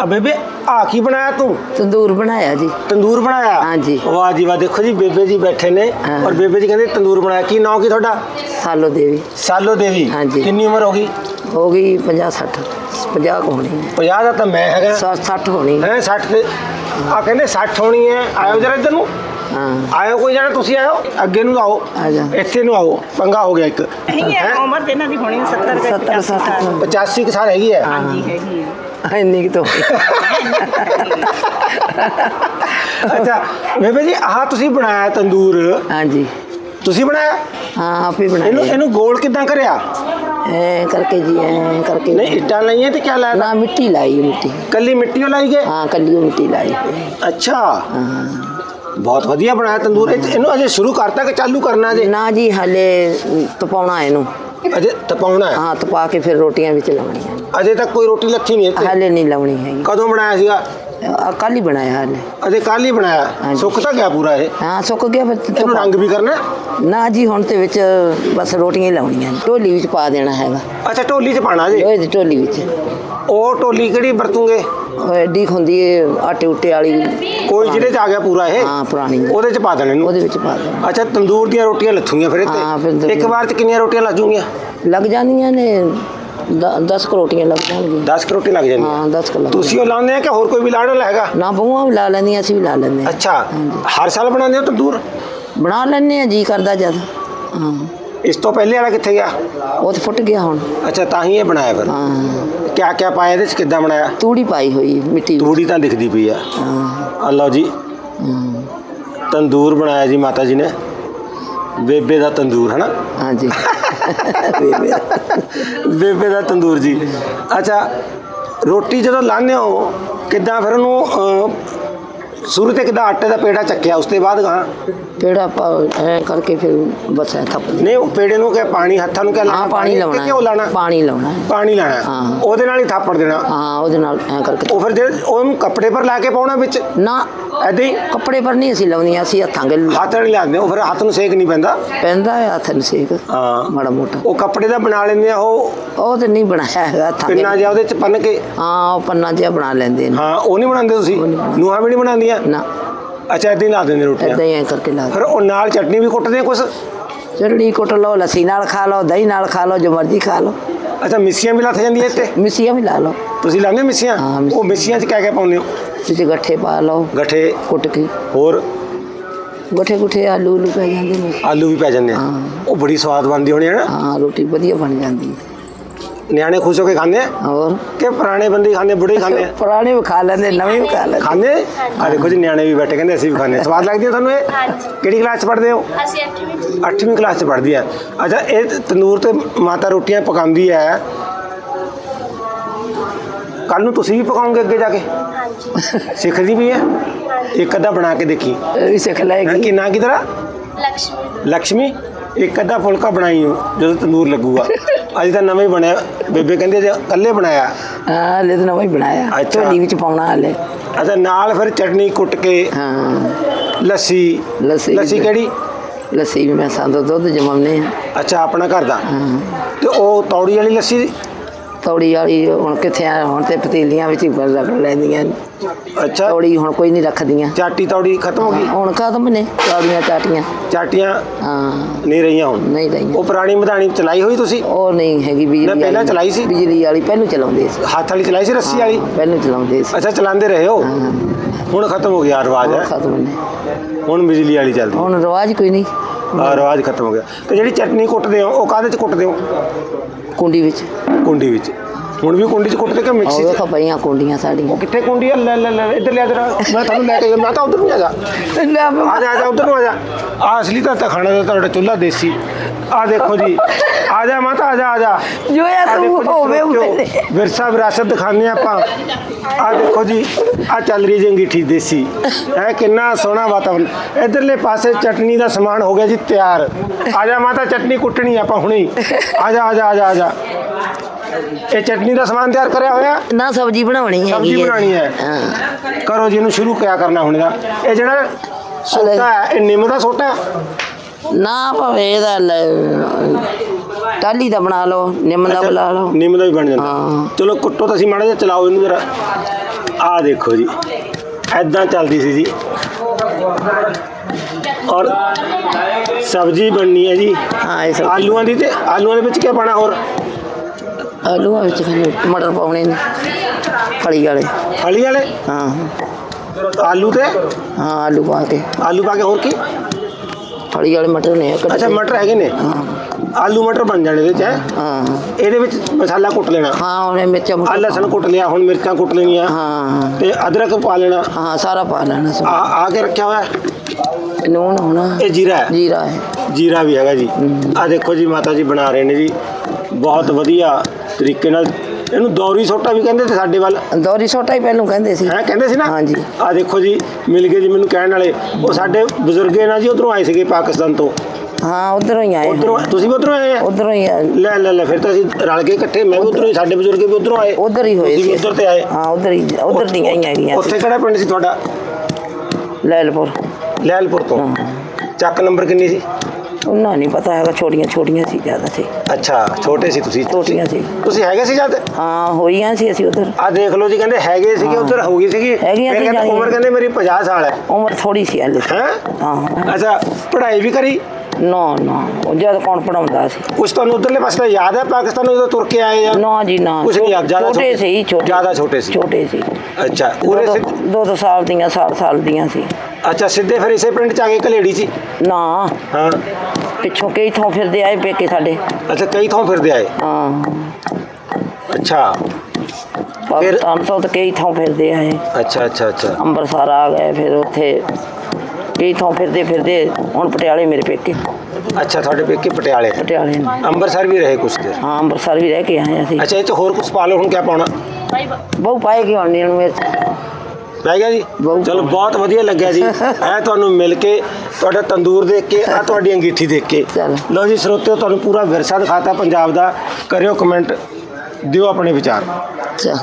ਆ ਬੇਬੇ ਆ ਕੀ ਬਣਾਇਆ ਤੂੰ? ਤੰਦੂਰ ਬਣਾਇਆ ਜੀ। ਤੰਦੂਰ ਬਣਾਇਆ? ਹਾਂਜੀ। ਵਾਹ ਜੀ ਵਾਹ ਦੇਖੋ ਜੀ ਬੇਬੇ ਜੀ ਬੈਠੇ ਨੇ ਹਾਂ। ਔਰ ਬੇਬੇ ਜੀ ਕਹਿੰਦੇ ਤੰਦੂਰ ਬਣਾਇਆ। ਕੀ ਨਾਮ ਕੀ ਤੁਹਾਡਾ? ਸਾਲੋ ਦੇਵੀ। ਸਾਲੋ ਦੇਵੀ। ਹਾਂਜੀ। ਕਿੰਨੀ ਉਮਰ ਹੋ ਗਈ? ਹੋ ਗਈ 50 60 50 ਕੁ ਹੋਣੀ 50 ਦਾ ਤਾਂ ਮੈਂ ਹੈਗਾ। 60 60 ਹੋਣੀ ਹੈ। 60 ਦੇ ਆ ਕਹਿੰਦੇ 60 ਹੋਣੀ ਹੈ। ਆਇਓ ਜਰਾ ਇੱਧਰ ਨੂੰ। ਹਾਂ। ਆਇਓ ਕੋਈ ਜਣਾ ਤੁਸੀਂ ਆਇਓ। ਅੱਗੇ ਨੂੰ ਆਓ। ਆ ਜਾ। ਇੱਥੇ ਨੂੰ ਆਓ। ਪੰਗਾ ਹੋ ਗਿਆ ਇੱਕ। ਨਹੀਂ ਹੈ ਹੈਂ? ਉਮਰ ਤੇ ਇਹਨਾਂ ਦੀ ਹੋਣੀ 70 ਦੇ 70 60 85 ਕੁ ਸਾਲ ਹੈਗੀ ਹੈ। ਹਾਂਜੀ ਹੈਗੀ ਹੈ। ਇੰਨੀ ਕੁ ਤੋਂ ਅੱਛਾ ਬੇਬੇ ਜੀ ਆਹ ਤੁਸੀਂ ਬਣਾਇਆ ਤੰਦੂਰ। ਹਾਂਜੀ। ਤੁਸੀਂ ਬਣਾਇਆ? ਹਾਂ ਆਪੇ ਇਹਨੂੰ ਬਣਾਇਆ ਇਹਨੂੰ ਗੋਲ ਕਿਦਾਂ ਕਰਿਆ? ਐ ਕਰਕੇ ਜੀ ਐ ਕਰਕੇ ਨਹੀਂ ਇੱਟਾਂ ਲਈਆਂ ਤੇ ਕੀ ਲਾਇਆ ਨਾ ਮਿੱਟੀ ਲਾਈ ਮਿੱਟੀ। ਕੱਲੀ ਮਿੱਟੀ ਲਾਈ ਗਏ? ਹਾਂ ਕੱਲੀ ਮਿੱਟੀ ਲਾਈ। ਅੱਛਾ। ਹਾਂ। ਬਹੁਤ ਵਧੀਆ ਬਣਾਇਆ ਤੰਦੂਰ। ਇਹ- ਇਹਨੂੰ ਅਜੇ ਸ਼ੁਰੂ ਕਰਤਾ ਕਿ ਚਾਲੂ ਕਰਨਾ ਜੇ ਨਾ ਜੀ ਹਲੇ ਤਪਾਉਣਾ ਇਹਨੂੰ। ਅਜੇ ਤਪਾਉਣਾ ਹੈ? ਹਾਂ ਤਪਾ ਕੇ ਫਿਰ ਰੋਟੀਆਂ ਵਿੱਚ ਲਾਉਣੀਆਂ ਅਜੇ ਤੱਕ ਕੋਈ ਰੋਟੀ ਲੱਥੀ ਨਹੀਂ ਇੱਥੇ। ਹਲੇ ਨਹੀਂ ਲਾਉਣੀ ਹੈਗੀ। ਕਦੋਂ ਬਣਾਇਆ ਸੀਗਾ? ਆ ਕੱਲ ਹੀ ਬਣਾਇਆ ਹਲੇ। ਅਜੇ ਕੱਲ ਹੀ ਬਣਾਇਆ? ਹਾਂਜੀ। ਸੁੱਕ ਤਾਂ ਗਿਆ ਪੂਰਾ ਇਹ? ਹਾਂ ਸੁੱਕ ਗਿਆ ਫਿਰ ਇਹਨੂੰ ਤਪਾ- ਰੰਗ ਵੀ ਕਰਨਾ ਹੈ? ਨਾ ਜੀ ਹੁਣ ਤੇ ਵਿੱਚ ਬਸ ਰੋਟੀਆਂ ਹੀ ਲਾਉਣੀਆਂ ਨੇ। ਢੋਲੀ ਵਿੱਚ ਪਾ ਦੇਣਾ ਹੈਗਾ। ਅੱਛਾ ਢੋਲੀ 'ਚ ਪਾਣਾ ਜੇ? ਲੋਹੇ ਦੀ ਢੋਲੀ ਵਿੱਚ। ਉਹ ਢੋਲੀ ਕਿਹੜੀ ਵਰਤੂਗੇ? ਉਹ ਐਡੀ ਕੁ ਹੁੰਦੀ ਏ ਆਟੇ ਉਟੇ ਵਾਲੀ। ਕੋਈ ਜਿਹਦੇ 'ਚ ਆ ਗਿਆ ਪੂਰਾ ਇਹ? ਹਾਂ ਪੁਰਾਣੀ। ਉਹਦੇ 'ਚ ਪਾ ਦੇਣਾ ਇਹਨੂੰ? ਉਹਦੇ ਵਿੱਚ ਪਾ ਦੇਣਾ। ਅੱਛਾ ਤੰਦੂਰ ਦੀਆਂ ਰੋਟੀਆਂ ਲੱਥੂਗੀਆਂ ਫਿਰ ਹਾਂ, ਫਿਰ ਇੱਥੇ ਇੱਕ ਵਾਰ 'ਚ ਕਿੰਨੀਆਂ ਰੋਟੀਆਂ ਲੱਗੂਗੀਆਂ ਲੱਗ ਜਾਂਦੀਆਂ ਨੇ 10 ਕਰੋਟੀਆਂ ਲੱਗ ਜਾਣਗੀਆਂ। 10 ਕੁ ਰੋਟੀ ਲੱਗ ਜਾਂਦੀਆਂ ਹਾਂ 10 ਕਿਲੋ ਤੁਸੀਂ ਉਹ ਲਾਉਂਦੇ ਆ ਕਿ ਹੋਰ ਕੋਈ ਵੀ ਲਾਣ ਵਾਲਾ ਹੈਗਾ? ਨਾ ਬਹੂਆਂ ਵੀ ਲਾ ਲੈਂਦੀਆਂ ਅਸੀਂ ਵੀ ਲਾ ਲੈਂਦੇ ਹਾਂ। ਅੱਛਾ ਹਰ ਸਾਲ ਬਣਾਉਂਦੇ ਹੋ ਤੰਦੂਰ? ਬਣਾ ਲੈਂਦੇ ਆ ਜੀ ਕਰਦਾ ਜਦ। ਹਾਂ। ਇਸ ਤੋਂ ਪਹਿਲੇ ਵਾਲਾ ਕਿੱਥੇ ਗਿਆ? ਉਹ ਤੇ ਫੁੱਟ ਗਿਆ ਹੁਣ। ਅੱਛਾ ਤਾਂ ਹੀ ਇਹ ਬਣਾਇਆ ਫਿਰ। ਹਾਂ। ਕਿਆ ਕਿਆ ਪਾਇਆ ਇਹਦੇ 'ਚ? ਕਿੱਦਾਂ ਬਣਾਇਆ? ਤੂੜੀ ਪਾਈ ਹੋਈ ਮਿੱਟੀ ਵਿੱਚ। ਤੂੜੀ ਤਾਂ ਦਿਖਦੀ ਪਈ ਆ। ਹਾਂ। ਆ ਲਓ ਜੀ। ਹਾਂ, ਤੰਦੂਰ ਬਣਾਇਆ ਜੀ ਮਾਤਾ ਜੀ ਨੇ। ਬੇਬੇ ਦਾ ਤੰਦੂਰ ਹਨਾ? ਹਾਂਜੀ। ਬੇਬੇ। ਬੇਬੇ ਦਾ ਤੰਦੂਰ ਜੀ। ਅੱਛਾ ਰੋਟੀ ਜਦੋਂ ਲਾਉਂਦੇ ਹੋ ਕਿੱਦਾਂ ਫਿਰ ਉਹਨੂੰ ਅਹ, ਸ਼ੁਰੂ ਤੇ ਕਿੱਦਾਂ ਆਟੇ ਦਾ ਪੇੜਾ ਚੱਕਿਆ ਉਸ ਤੋਂ ਬਾਅਦ ਗਾਂ? ਪੇੜਾ ਪਾ ਐ ਕਰਕੇ ਫਿਰ ਬਸ ਐ ਥੱਪ ਨਹੀਂ ਉਹ ਪੇੜੇ ਨੂੰ ਕਿ ਪਾਣੀ ਹੱਥਾਂ ਨੂੰ ਕਿ ਹਾਂ ਪਾਣੀ ਲਾਉਣਾ ਕਿਉਂ ਲਾਣਾ ਪਾਣੀ ਲਾਉਣਾ। ਪਾਣੀ ਲਾਣਾ ਹਾਂ। ਉਹਦੇ ਨਾਲ ਹੀ ਥਾਪੜ ਦੇਣਾ। ਹਾਂ ਉਹਦੇ ਨਾਲ ਐ ਕਰਕੇ। ਉਹ ਫਿਰ ਜੇ ਉਹਨੂੰ ਕੱਪੜੇ ਪਰ ਲਾ ਕੇ ਪਾਉਣਾ ਵਿੱਚ? ਨਾ ਐਦਾਂ ਹੀ ਕੱਪੜੇ ਪਰ ਨਹੀਂ ਅਸੀਂ ਲਾਉਂਦੀਆਂ ਅਸੀਂ ਹੱਥਾਂ ਗਲ ਹੱਥ ਨਾਲ ਲਾਉਂਦੇ ਉਹ ਫਿਰ ਹੱਥ ਨੂੰ ਸੇਕ ਨਹੀਂ ਪੈਂਦਾ? ਪੈਂਦਾ ਹੈ ਹੱਥ ਨੂੰ ਸੇਕ ਹਾਂ। ਮਾੜਾ ਮੋਟਾ। ਉਹ ਕੱਪੜੇ ਦਾ ਬਣਾ ਲੈਂਦੇ ਆ ਉਹ ਉਹ ਤੇ ਨਹੀਂ ਬਣਾਇਆ ਹੈਗਾ ਹੱਥਾਂ ਦੇ ਪਿੰਨਾ ਜਿਹਾ ਉਹਦੇ ਚ ਪੰਨ ਕੇ? ਹਾਂ ਉਹ ਪੰਨਾ ਜਿਹਾ ਬਣਾ ਲੈਂਦੇ ਨੇ। ਹਾਂ ਉਹ ਨਹੀਂ ਬਣਾਉਂਦੇ ਤੁਸੀਂ? ਨੂਹਾਂ। ਵੀ ਨਹੀਂ ਬਣਾਉਂਦੀਆਂ? ਨਾ। ਅੱਛਾ ਏਦਾਂ ਹੀ ਲਾ ਦਿੰਦੇ ਰੋਟੀਆਂ। ਏਦਾਂ ਹੀ ਐ ਕਰਕੇ ਲਾ ਫਿਰ ਉਹ ਨਾਲ ਚਟਨੀ ਵੀ ਕੁੱਟਦੇ ਆ ਕੁਛ? ਚਟਣੀ ਕੁੱਟ ਲਓ ਲੱਸੀ ਨਾਲ ਖਾ ਲਓ ਦਹੀਂ ਨਾਲ ਖਾ ਲਓ ਜੋ ਮਰਜ਼ੀ ਖਾ ਲਓ। ਅੱਛਾ ਮਿੱਸੀਆਂ ਵੀ ਲੱਥ ਜਾਂਦੀਆਂ ਇੱਥੇ? ਮਿੱਸੀਆਂ ਵੀ ਲਾ ਲਓ। ਤੁਸੀਂ ਲਾਉਂਦੇ ਮਿੱਸੀਆਂ? ਹਾਂ, ਮਿੱਸੀਆਂ। ਉਹ ਮਿੱਸੀਆਂ। ਚ ਕਿਆ ਕਿਆ ਪਾਉਂਦੇ ਹੋ? ਵਿੱਚ ਗੱਠੇ ਪਾ ਲਓ ਗੱਠੇ। ਕੁੱਟ ਕੇ। ਹੋਰ? ਗੱਠੇ ਗੁੱਠੇ ਆਲੂ ਉਲੂ ਪੈ ਜਾਂਦੇ ਨੇ। ਆਲੂ ਵੀ ਪੈ ਜਾਂਦੇ ਆ। ਹਾਂ। ਉਹ ਬੜੀ ਸਵਾਦ ਬਣਦੀ ਹੋਣੀ ਹੈ ਨਾ? ਹਾਂ ਰੋਟੀ ਵਧੀਆ ਬਣ ਜਾਂਦੀ ਹੈ। ਨਿਆਣੇ ਖੁਸ਼ ਹੋ ਕੇ ਖਾਂਦੇ ਆ? ਹੋਰ? ਕਿ ਪੁਰਾਣੇ ਬੰਦੇ ਖਾਂਦੇ ਬੁੜੇ ਖਾਂਦੇ ਆ? ਪੁਰਾਣੇ ਵੀ ਖਾ ਲੈਂਦੇ ਨਵੇਂ ਵੀ ਖਾ ਲੈਂਦੇ। ਖਾਂਦੇ? ਆ ਦੇਖੋ ਜੀ ਨਿਆਣੇ ਵੀ ਬੈਠੇ ਕਹਿੰਦੇ ਅਸੀਂ ਵੀ ਖਾਂਦੇ। ਆ। ਸਵਾਦ ਲੱਗਦੀ ਹੈ ਤੁਹਾਨੂੰ ਇਹ? ਹਾਂਜੀ। ਕਿਹੜੀ ਕਲਾਸ ਚ ਪੜ੍ਹਦੇ ਹੋ? ਅਸੀਂ 8ਵੀਂ 8ਵੀਂ ਕਲਾਸ ਚ ਪੜ੍ਹਦੀ ਹੈ ਅੱਛਾ ਇਹ ਤੰਦੂਰ ਤੇ ਮਾਤਾ ਰੋਟੀਆਂ ਪਕਾਉਂਦੀ ਹੈ ਕੱਲ ਨੂੰ ਤੁਸੀਂ ਵੀ ਪਕਾਉਂਗੇ ਅੱਗੇ ਜਾ ਕੇ? ਹਾਂਜੀ। ਸਿੱਖਦੀ ਵੀ ਹੈ ਇੱਕ ਅੱਧਾ ਬਣਾ ਕੇ ਦੇਖੀ। ਇਹ ਸਿੱਖ ਲੈਗੀ ਕਿ ਨਾ ਕੀ ਲਕਸ਼ਮੀ। ਲక్ష్ਮੀ ਇੱਕ ਅੱਧਾ ਫੁਲਕਾ ਬਣਾਈ ਹੋ ਜਦੋਂ ਤੰਦੂਰ ਲੱਗੂਗਾ। ਅੱਜ ਤਾਂ ਨਵਾਂ ਹੀ ਬਣਿਆ। ਬੇਬੇ ਕਹਿੰਦੇ ਜੇ ਇਕੱਲੇ ਬਣਾਇਆ। ਹਾਂ ਹਲੇ ਤਾਂ ਨਵਾਂ ਹੀ ਬਣਾਇਆ। ਅੱਛਾ। ਢੋਲੀ ਵਿੱਚ ਪਾਉਣਾ ਹਲੇ। ਅੱਛਾ ਨਾਲ ਫਿਰ ਚਟਨੀ ਕੁੱਟ ਕੇ ਹਾਂ। ਲੱਸੀ। ਲੱਸੀ ਲੱਸੀ ਕਿਹੜੀ? ਲੱਸੀ ਵੀ ਮੈਂ ਸਾਦਾ ਦੁੱਧ ਜਮਾਉਨੇ ਆ। ਅੱਛਾ ਆਪਣਾ ਘਰ ਦਾ। ਹਾਂ। ਤੇ ਉਹ ਤੌੜੀ ਵਾਲੀ ਲੱਸੀ ਤੌੜੀ ਵਾਲੀ ਹੁਣ ਕਿੱਥੇ ਆ ਹੁਣ ਤੇ ਪਤੀਲੀਆਂ ਵਿੱਚ ਹੀ ਰਖ ਲੈਂਦੀਆਂ ਨੇ। ਅੱਛਾ। ਤੌੜੀ ਹੁਣ ਕੋਈ ਨਹੀਂ ਰੱਖਦੀਆਂ। ਚਾਟੀ ਤੌੜੀ ਖਤਮ ਹੋ ਗਈ? ਹੁਣ ਖਤਮ ਨੇ ਤੌੜੀਆਂ ਚਾਟੀਆਂ। ਚਾਟੀਆਂ ਹਾਂ। ਨਹੀਂ ਰਹੀਆਂ ਹੁਣ? ਨਹੀਂ ਰਹੀਆਂ। ਉਹ ਪੁਰਾਣੀ ਮਧਾਣੀ ਚਲਾਈ ਹੋਈ ਤੁਸੀਂ? ਉਹ ਨਹੀਂ ਹੈਗੀ ਬਿਜਲੀ ਨਾ, ਪਹਿਲਾਂ ਵਾਲੀ। ਚਲਾਈ ਸੀ? ਬਿਜਲੀ ਵਾਲੀ ਪਹਿਲਾਂ ਚਲਾਉਂਦੇ ਸੀ। ਹੱਥ ਵਾਲੀ ਚਲਾਈ ਸੀ ਰੱਸੀ ਵਾਲੀ? ਪਹਿਲਾਂ ਚਲਾਉਂਦੇ ਸੀ। ਅੱਛਾ ਚਲਾਉਂਦੇ ਰਹੇ ਹੋ? ਹਾਂ। ਹੁਣ ਖਤਮ ਹੋ ਗਿਆ ਰਿਵਾਜ ਹੁਣ ਹੈ? ਖਤਮ ਨੇ। ਹੁਣ ਬਿਜਲੀ ਵਾਲੀ ਚੱਲਦੀ। ਹੁਣ ਰਿਵਾਜ ਕੋਈ ਨਹੀਂ। ਆ ਰਿਵਾਜ ਖਤਮ ਹੋ ਗਿਆ। ਤੇ ਜਿਹੜੀ ਚਟਨੀ ਕੁੱਟਦੇ ਹੋ ਉਹ ਕਾਹਦੇ ਚ ਕੁੱਟਦੇ ਹੋ? ਕੁੰਡੀ ਵਿੱਚ? ਕੁੰਡੀ ਵਿੱਚ। ਹੁਣ ਵੀ ਕੁੰਡੀ ਚ ਕੁੱਟਦੇ ਕਿ ਮਿਕਸੀ ਚ? ਵੇਖੋ ਪਈਆਂ ਕੁੰਡੀਆਂ ਸਾਡੀਆਂ। ਉਹ ਕਿੱਥੇ ਕੁੰਡੀ ਆ ਲੈ ਲੈ ਲੈ ਇੱਧਰ ਲਿਆ ਜਰਾ। ਮੈਂ ਤੁਹਾਨੂੰ ਲੈ ਕੇ ਮੈਂ ਤਾਂ ਉਧਰ ਨੂੰ ਆ ਜਾ। ਆ ਜਾ ਆ ਜਾ ਉਧਰ ਨੂੰ ਆ ਜਾ। ਆ ਅਸਲੀ ਤਾਂ ਖਾਣਾ ਦਾ ਤੁਹਾਡਾ ਚੁੱਲ੍ਹਾ ਦੇਸੀ। ਆ ਦੇਖੋ ਜੀ। ਆ ਜਾ ਮਾਤਾ ਆ ਜਾ ਆ ਜਾ। ਜੋ ਦੇਖੋ ਤੂੰ ਜੀ, ਹੋਵੇ ਉਹਦੇ ਵਿਰਸਾ ਵਿਰਾਸਤ ਦਿਖਾਉਂਦੇ ਹਾਂ ਆਪਾਂ। ਆ ਦੇਖੋ ਜੀ ਆ ਚੱਲ ਰਹੀ ਜੀ ਅੰਗੀਠੀ ਦੇਸੀ। ਹੈ ਕਿੰਨਾ ਸੋਹਣਾ ਵਾਤਾਵਰਨ। ਇਧਰਲੇ ਪਾਸੇ ਚਟਨੀ ਦਾ ਸਮਾਨ ਹੋ ਗਿਆ ਜੀ ਤਿਆਰ। ਆ ਜਾ ਮਾਤਾ ਚਟਨੀ ਕੁੱਟਣੀ ਆਪਾਂ ਹੁਣੇ। ਹੀ ਆ ਜਾ ਆ ਜਾ ਆ ਜਾ ਆ ਜਾ। ਇਹ ਚਟਨੀ ਦਾ ਸਮਾਨ ਤਿਆਰ ਕਰਿਆ ਹੋਇਆ? ਨਾ ਸਬਜ਼ੀ ਬਣਾਉਣੀ ਹੈ ਸਬਜ਼ੀ ਬਣਾਉਣੀ ਹੈ। ਹਾਂ। ਕਰੋ ਜੀ ਇਹਨੂੰ ਸ਼ੁਰੂ ਕਿਆ ਕਰਨਾ ਹੁਣ ਇਹਦਾ? ਇਹ ਜਿਹੜਾ ਸੋਟਾ ਹੈ ਇਹ ਨਿੰਮ ਦਾ ਸੋਟਾ? ਹੈ ਨਾ ਭਾਵੇਂ ਇਹਦਾ ਲੈ- ਟਾਲੀ ਦਾ ਬਣਾ ਲਓ ਨਿੰਮ ਦਾ ਬਣਾ ਲਓ। ਨਿੰਮ ਦਾ ਵੀ ਬਣ ਜਾਂਦਾ। ਹਾਂ। ਚਲੋ ਕੁੱਟੋ ਤਾਂ ਅਸੀਂ ਮਾੜਾ ਜਿਹਾ ਚਲਾਓ ਇਹਨੂੰ ਜਰਾ। ਆ ਦੇਖੋ ਜੀ ਐਦਾਂ ਚੱਲਦੀ ਸੀ ਜੀ। ਔਰ ਸਬਜ਼ੀ ਬਣਨੀ ਹੈ ਜੀ। ਹਾਂ ਇਹ ਆਲੂਆਂ ਦੀ ਤੇ ਆਲੂਆਂ ਦੇ ਵਿੱਚ ਕੀ ਪਾਣਾ ਹੋਰ? ਆਲੂਆਂ ਵਿੱਚ ਫਿਰ ਟਮਾਟਰ ਪਾਉਣੇ ਨੇ ਫਲੀ ਵਾਲੇ। ਫਲੀ ਵਾਲੇ? ਹਾਂ। ਆਲੂ ਤੇ? ਹਾਂ ਆਲੂ ਪਾ ਕੇ। ਆਲੂ ਪਾ ਕੇ ਹੋਰ ਕੀ? ਫਲੀ ਵਾਲੇ ਮਟਰ ਨੇ ਕੱਟੇ। ਅੱਛਾ ਮਟਰ ਹੈਗੇ ਨੇ? ਹਾਂ। ਆਲੂ ਮਟਰ ਬਣ ਜਾਣੇ ਇਹਦੇ ਚ ਹੈਂ? ਹਾਂ। ਇਹਦੇ ਵਿੱਚ ਮਸਾਲਾ ਕੁੱਟ ਲੈਣਾ। ਹਾਂ ਉਹਨੇ ਮਿਰਚਾਂ ਆ ਲਸਣ ਕੁੱਟ ਲਿਆ ਹੁਣ ਮਿਰਚਾਂ ਕੁੱਟ ਲੈਣੀਆਂ। ਹਾਂ। ਤੇ ਅਦਰਕ ਪਾ ਲੈਣਾ। ਹਾਂ ਸਾਰਾ ਪਾ ਲੈਣਾ ਆ ਆ ਕੇ ਰੱਖਿਆ ਹੋਇਆ? ਨੂਨ ਹੋਣਾ ਇਹ ਜੀਰਾ ਹੈ? ਜੀਰਾ ਹੈ। ਜੀਰਾ ਵੀ ਹੈਗਾ ਜੀ। ਆ ਦੇਖੋ ਜੀ ਮਾਤਾ ਜੀ ਬਣਾ ਰਹੇ ਨੇ ਜੀ। ਬਹੁਤ ਵਧੀਆ ਤਰੀਕੇ ਨਾਲ ਇਹਨੂੰ ਦੌਰੀ ਸੋਟਾ ਵੀ ਕਹਿੰਦੇ ਤੇ ਸਾਡੇ ਵੱਲ। ਦੌਰੀ ਛੋਟਾ ਹੀ ਪਹਿਲੋਂ ਕਹਿੰਦੇ ਸੀ। ਹੈ ਕਹਿੰਦੇ ਸੀ ਨਾ? ਹਾਂਜੀ। ਆ ਦੇਖੋ ਜੀ ਮਿਲ ਗਏ ਜੀ ਮੈਨੂੰ ਕਹਿਣ ਵਾਲੇ। ਉਹ ਸਾਡੇ ਬਜ਼ੁਰਗੇ ਨਾ ਜੀ ਉਧਰੋਂ ਆਏ ਸੀਗੇ ਪਾਕਿਸਤਾਨ ਤੋਂ। ਹਾਂ ਉਧਰੋਂ ਹੀ ਆਏ ਉਧਰੋਂ ਤੁਸੀਂ ਵੀ ਉਧਰੋਂ ਆਏ ਆ? ਉਧਰੋਂ ਹੀ ਆਏ। ਲੈ ਲੈ ਲੈ ਫਿਰ ਤਾਂ ਅਸੀਂ ਰਲ ਕੇ ਇਕੱਠੇ ਮੈਂ ਵੀ ਉਧਰੋਂ ਹੀ ਸਾਡੇ ਬਜ਼ੁਰਗ ਵੀ ਉਧਰੋਂ ਆਏ। ਉਧਰ ਹੀ ਹੋਏ ਸੀ। ਉਧਰ ਤੇ ਆਏ। ਹਾਂ ਉਧਰ ਹੀ ਉਧਰ ਦੀਆਂ ਹੀ ਹੈਗੀਆਂ ਉੱਥੇ ਕਿਹੜਾ ਪਿੰਡ ਸੀ ਤੁਹਾਡਾ? ਲੈਲਪੁਰ। ਲੈਲਪੁਰ ਤੋਂ। ਚੱਕ ਨੰਬਰ ਕਿੰਨੀ ਸੀ? ਉਹਨਾਂ ਨਹੀਂ ਪਤਾ ਹੈਗਾ ਛੋਟੀਆਂ ਛੋਟੀਆਂ ਸੀ ਜ਼ਿਆਦਾ ਸੀ। ਅੱਛਾ ਛੋਟੇ ਸੀ ਤੁਸੀਂ? ਛੋਟੀਆਂ ਸੀ। ਤੁਸੀਂ ਹੈਗੇ ਸੀ ਜਦ? ਹਾਂ ਹੋਈਆਂ ਸੀ ਅਸੀਂ ਉਧਰ। ਆ ਦੇਖ ਲਓ ਜੀ ਕਹਿੰਦੇ ਹੈਗੇ ਸੀਗੇ ਉਧਰ ਹੋ ਗਈ ਸੀਗੀ। ਹੈਗੀਆਂ ਸੀ ਜਾਣੀਆਂ। ਉਮਰ ਕਹਿੰਦੇ ਮੇਰੀ 50 ਸਾਲ ਹੈ। ਉਮਰ ਥੋੜੀ ਸੀ ਹਲੇ। ਹੈ? ਹਾਂ। ਅੱਛਾ ਪੜ੍ਹਾਈ ਵੀ ਕਰੀ? ਨਾ ਨਾ। ਉਹ ਜਦ ਕੌਣ ਪੜਾਉਂਦਾ ਸੀ? ਕੁਛ ਤੁਹਾਨੂੰ ਉਧਰਲੇ ਪਾਸੇ ਦਾ ਯਾਦ ਹੈ ਪਾਕਿਸਤਾਨ ਨੂੰ ਜਦੋਂ ਤੁਰ ਕੇ ਆਏ ਆ ਨਾ ਜੀ ਨਾ। ਕੁਛ ਨਹੀਂ ਯਾਦ, ਜ਼ਿਆਦਾ ਛੋਟੇ ਛੋਟੇ- ਸੀ ਛੋਟੇ। ਜ਼ਿਆਦਾ ਛੋਟੇ ਸੀ। ਛੋਟੇ ਸੀ। ਅੱਛਾ ਪੂਰੇ ਦੋ ਦੋ ਦੋ ਸਾਲ ਦੀਆਂ ਸਾਲ ਸਾਲ ਦੀਆਂ ਸੀ। ਅੱਛਾ ਸਿੱਧੇ ਫਿਰ ਇਸੇ ਪਿੰਡ ਚ ਆ ਕੇ ਕਲੇੜੀ ਸੀ? ਨਾ। ਹਾਂ। ਪਿੱਛੋਂ ਕਈ ਥਾਂ ਫਿਰਦੇ ਆਏ ਪੇਕੇ ਸਾਡੇ। ਅੱਛਾ ਕਈ ਥਾਂ ਫਿਰਦੇ ਆਏ? ਹਾਂ। ਅੱਛਾ। ਪਾਕਿਸਤਾਨ ਤੋਂ ਤਾਂ ਕਈ ਥਾਂ ਫਿਰਦੇ ਆਏ। ਅੱਛਾ ਅੱਛਾ ਅੱਛਾ। ਅੰਮ੍ਰਿਤਸਰ ਆ ਗਏ ਫਿਰ ਉੱਥੇ ਕਈ ਥਾਂ ਫਿਰਦੇ ਫਿਰਦੇ ਹੁਣ ਪਟਿਆਲੇ ਮੇਰੇ ਪੇਕੇ। ਅੱਛਾ ਤੁਹਾਡੇ ਪੇਕੇ ਪਟਿਆਲੇ। ਪਟਿਆਲੇ ਨੇ। ਅੰਮ੍ਰਿਤਸਰ ਵੀ ਰਹੇ ਕੁਛ ਦੇਰ? ਹਾਂ ਅੰਮ੍ਰਿਤਸਰ ਵੀ ਰਹਿ ਕੇ ਆਏ ਅਸੀਂ। ਅੱਛਾ ਇਹ ਚ ਹੋਰ ਕੁਝ ਪਾ ਲਓ ਹੁਣ ਕੀ ਪਾਉਣਾ? ਬਹੁ ਪਾਏਗੀ ਹੁਣ ਨੀਣ ਮਿਰਚ ਪੈ ਗਿਆ ਜੀ ਚਲੋ ਬਹੁਤ। ਵਧੀਆ ਲੱਗਿਆ ਜੀ। ਐ ਤੁਹਾਨੂੰ ਮਿਲ ਕੇ ਤੁਹਾਡਾ ਤੰਦੂਰ ਦੇਖ ਕੇ ਆ ਤੁਹਾਡੀ ਅੰਗੀਠੀ ਦੇਖ ਕੇ। ਲਓ ਜੀ ਸਰੋਤਿਓ ਤੁਹਾਨੂੰ ਪੂਰਾ ਵਿਰਸਾ ਦਿਖਾਤਾ ਪੰਜਾਬ ਦਾ। ਕਰਿਓ ਕਮੈਂਟ ਦਿਓ ਆਪਣੇ ਵਿਚਾਰ। ਚੱਲ।